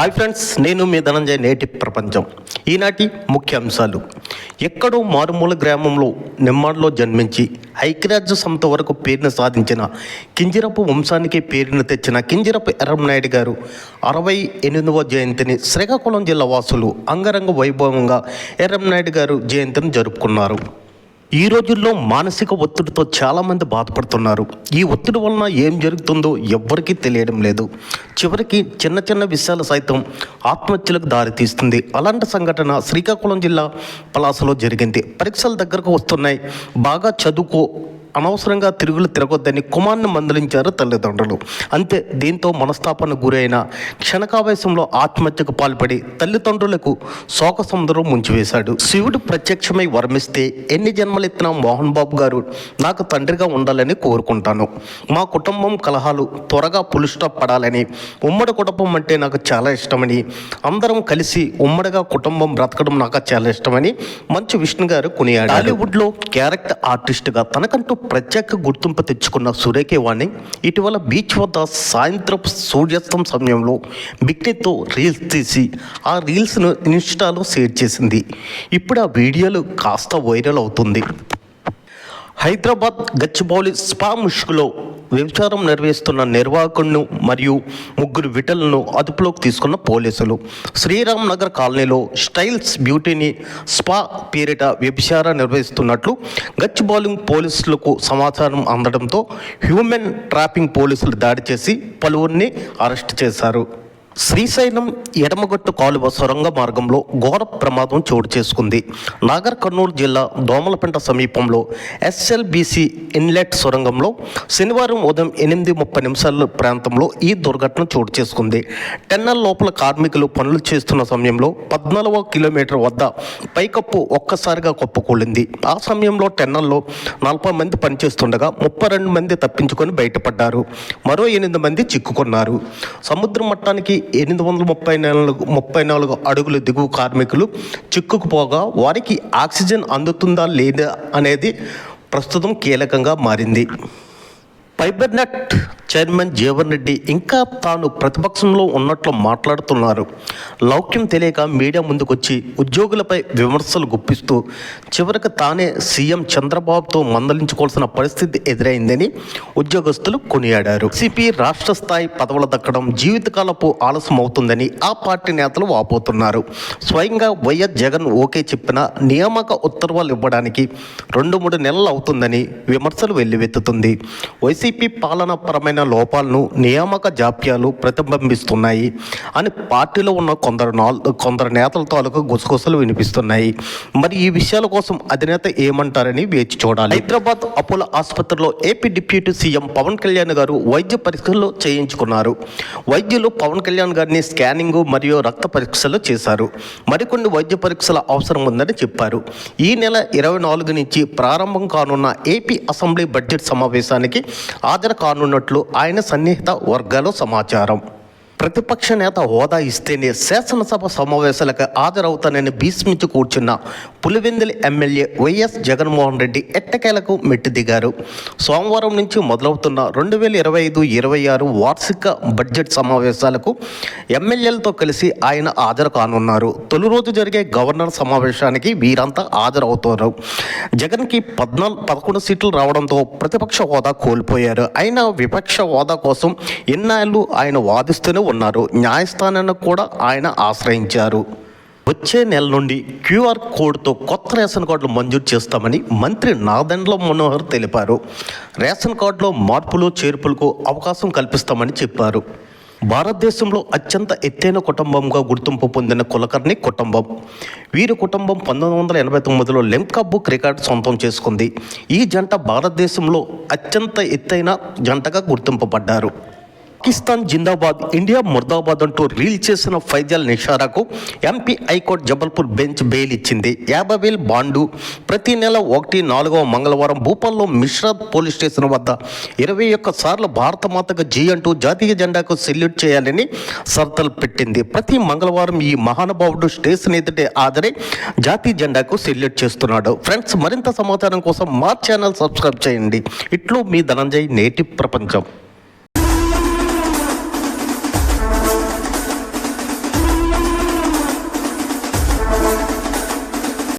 Hi friends నేను మీ ధనంజయ నేటి ప్రపంచం. ఈనాటి ముఖ్య అంశాలు. ఎక్కడో మారుమూల గ్రామంలో నిమ్మాడ్లో జన్మించి ఐక్యరాజ్య సంస్థ వరకు పేరును సాధించిన కింజరపు వంశానికి పేరును తెచ్చిన కింజరపు ఎర్రంనాయుడు గారు అరవై ఎనిమిదవ జయంతిని శ్రీకాకుళం జిల్లా వాసులు అంగరంగ వైభవంగా ఎర్రంనాయుడు గారు జయంతిని జరుపుకున్నారు. ఈ రోజుల్లో మానసిక ఒత్తిడితో చాలామంది బాధపడుతున్నారు. ఈ ఒత్తిడి వలన ఏం జరుగుతుందో ఎవ్వరికీ తెలియడం లేదు. చివరికి చిన్న చిన్న విషయాలు సైతం ఆత్మహత్యలకు దారితీస్తుంది అలాంటి సంఘటన శ్రీకాకుళం జిల్లా పలాసలో జరిగింది. పరీక్షల దగ్గరకు వస్తున్నాయి. బాగా చదువుకో అనవసరంగా తిరుగులు తిరగొద్దని కుమార్ను మందలించారు తల్లిదండ్రులు. అంతే దీంతో మనస్తాపన గురైన క్షణకావేశంలో ఆత్మహత్యకు పాల్పడి తల్లిదండ్రులకు శోక సముద్రం ముంచివేశాడు. శివుడు ప్రత్యక్షమై వర్మిస్తే ఎన్ని జన్మలెత్తిన మోహన్ బాబు గారు నాకు తండ్రిగా ఉండాలని కోరుకుంటాను. మా కుటుంబం కలహాలు త్వరగా పులుస్టాప్ పడాలని ఉమ్మడి కుటుంబం అంటే నాకు చాలా ఇష్టమని అందరం కలిసి ఉమ్మడిగా కుటుంబం బ్రతకడం నాకు చాలా ఇష్టమని మంచు విష్ణు గారు కొనియాడు టాలీవుడ్లో క్యారెక్టర్ ఆర్టిస్ట్గా తనకంటూ ప్రత్యేక గుర్తింపు తెచ్చుకున్న సురేఖేవాణి ఇటీవల బీచ్ వద్ద సాయంత్రం సూర్యాస్తం సమయంలో బిక్నీతో రీల్స్ తీసి ఆ రీల్స్ను ఇన్స్టాలో షేర్ చేసింది. ఇప్పుడు ఆ వీడియోలు కాస్త వైరల్ అవుతుంది. హైదరాబాద్ గచ్చిబౌలి స్పా ముష్కులో వ్యభిచారం నిర్వహిస్తున్న నిర్వాహకులను మరియు ముగ్గురు విటలను అదుపులోకి తీసుకున్న పోలీసులు. శ్రీరామ్ నగర్ కాలనీలో స్టైల్స్ బ్యూటీని స్పా పేరిట వ్యభిచార నిర్వహిస్తున్నట్లు గచ్చిబౌలింగ్ పోలీసులకు సమాచారం అందడంతో హ్యూమన్ ట్రాపింగ్ పోలీసులు దాడి చేసి పలువురిని అరెస్ట్ చేశారు. శ్రీశైలం ఎడమగట్టు కాలువ సొరంగ మార్గంలో ఘోర ప్రమాదం చోటు చేసుకుంది. నాగర్ కర్నూలు జిల్లా దోమలపెంట సమీపంలో ఎస్ఎల్బిసి ఇన్లెట్ సొరంగంలో శనివారం ఉదయం ఎనిమిది ముప్పై నిమిషాల ప్రాంతంలో ఈ దుర్ఘటన చోటు చేసుకుంది. టెన్నల్ లోపల కార్మికులు పనులు చేస్తున్న సమయంలో పద్నాలుగవ కిలోమీటర్ వద్ద పైకప్పు ఒక్కసారిగా కొప్పుకూలింది. ఆ సమయంలో టెన్నల్లో నలభై మంది పనిచేస్తుండగా ముప్పై రెండు మంది తప్పించుకొని బయటపడ్డారు. మరో ఎనిమిది మంది చిక్కుకున్నారు. సముద్ర మట్టానికి ఎనిమిది వందల ముప్పై నాలుగు ముప్పై నాలుగు అడుగుల దిగువ కార్మికులు చిక్కుకుపోగా వారికి ఆక్సిజన్ అందుతుందా లేదా అనేది ప్రస్తుతం కీలకంగా మారింది. Fiber net chairman Jeevan Reddy ఇంకా తాను ప్రతిపక్షంలో ఉన్నట్లు మాట్లాడుతున్నారు. లౌక్యం తెలియక మీడియా ముందుకొచ్చి ఉద్యోగులపై విమర్శలు గుప్పిస్తూ చివరికి తానే సీఎం చంద్రబాబుతో మందలించుకోవాల్సిన పరిస్థితి ఎదురైందని ఉద్యోగస్తులు కొనియాడారు. సిపి రాష్ట్ర స్థాయి పదవులు దక్కడం జీవితకాలపు ఆలస్యం అవుతుందని ఆ పార్టీ నేతలు వాపోతున్నారు. స్వయంగా వైఎస్ జగన్ ఓకే చెప్పిన నియామక ఉత్తర్వులు ఇవ్వడానికి రెండు మూడు నెలలు అవుతుందని విమర్శలు వెల్లువెత్తుతుంది. వైసీపీ పాలనాపరమైన లోపాలను నియామక జాప్యాలు ప్రతిబింబిస్తున్నాయి అని పార్టీలో ఉన్న కొందరు కొందరు నేతల తాలూకు గుసగుసలు వినిపిస్తున్నాయి. మరి ఈ విషయాల కోసం అధినేత ఏమంటారని వేచి చూడాలి. హైదరాబాద్ అపోలో ఆసుపత్రిలో AP deputy CM Pawan Kalyan గారు వైద్య పరీక్షలు చేయించుకున్నారు. వైద్యులు పవన్ కళ్యాణ్ గారిని స్కానింగ్ మరియు రక్త పరీక్షలు చేశారు. మరికొన్ని వైద్య పరీక్షల అవసరం ఉందని చెప్పారు. ఈ నెల ఇరవై నాలుగు నుంచి ప్రారంభం కానున్న ఏపీ అసెంబ్లీ బడ్జెట్ సమావేశానికి హాజరు కానున్నట్లు ఆయన సన్నిహిత వర్గాల సమాచారం. ప్రతిపక్ష నేత హోదా ఇస్తేనే శాసనసభ సమావేశాలకు హాజరవుతానని భీష్మించి కూర్చున్న పులివెందుల ఎమ్మెల్యే వైఎస్ జగన్మోహన్ రెడ్డి ఎట్టకేలకు మెట్టి దిగారు. సోమవారం నుంచి మొదలవుతున్న రెండు వేల ఇరవై ఐదు ఇరవై ఆరు వార్షిక బడ్జెట్ సమావేశాలకు ఎమ్మెల్యేలతో కలిసి ఆయన హాజరు కానున్నారు. తొలి రోజు జరిగే గవర్నర్ సమావేశానికి వీరంతా హాజరవుతారు. జగన్కి పద్నాలుగు పదకొండు సీట్లు రావడంతో ప్రతిపక్ష హోదా కోల్పోయారు. అయినా విపక్ష హోదా కోసం ఎన్నాళ్ళు ఆయన వాదిస్తూనే ఉన్నారు. న్యాయస్థానాన్ని కూడా ఆయన ఆశ్రయించారు. వచ్చే నెల నుండి క్యూఆర్ కోడ్తో కొత్త రేషన్ కార్డులు మంజూరు చేస్తామని మంత్రి నాదండ్ల మనోహర్ తెలిపారు. రేషన్ కార్డులో మార్పులు చేర్పులకు అవకాశం కల్పిస్తామని చెప్పారు. భారతదేశంలో అత్యంత ఎత్తైన కుటుంబంగా గుర్తింపు పొందిన కులకర్ణి కుటుంబం. వీరి కుటుంబం పంతొమ్మిది వందల ఎనభై తొమ్మిదిలో లెంకా బుక్ రికార్డు సొంతం చేసుకుంది. ఈ జంట భారతదేశంలో అత్యంత ఎత్తైన జంటగా గుర్తింపబడ్డారు. పాకిస్తాన్ జిందాబాద్ ఇండియా ముర్దాబాద్ అంటూ రీల్ చేసిన Faizal నిషారాకు MP high court Jabalpur bench bail ఇచ్చింది. యాభై వేలు బాండు. ప్రతి నెల ఒకటి నాలుగవ మంగళవారం భూపాల్లో మిశ్రా పోలీస్ స్టేషన్ వద్ద ఇరవై ఒక్క సార్లు భారత మాతకు జీ అంటూ జాతీయ జెండాకు సెల్యూట్ చేయాలని సర్తలు పెట్టింది. ప్రతి మంగళవారం ఈ మహానుభావుడు స్టేషన్ ఎదుటే హాజరై జాతీయ జెండాకు సెల్యూట్ చేస్తున్నాడు. ఫ్రెండ్స్ మరింత సమాచారం కోసం మా ఛానల్ సబ్స్క్రైబ్ చేయండి. ఇట్లు మీ ధనంజయ్ నేటి ప్రపంచం.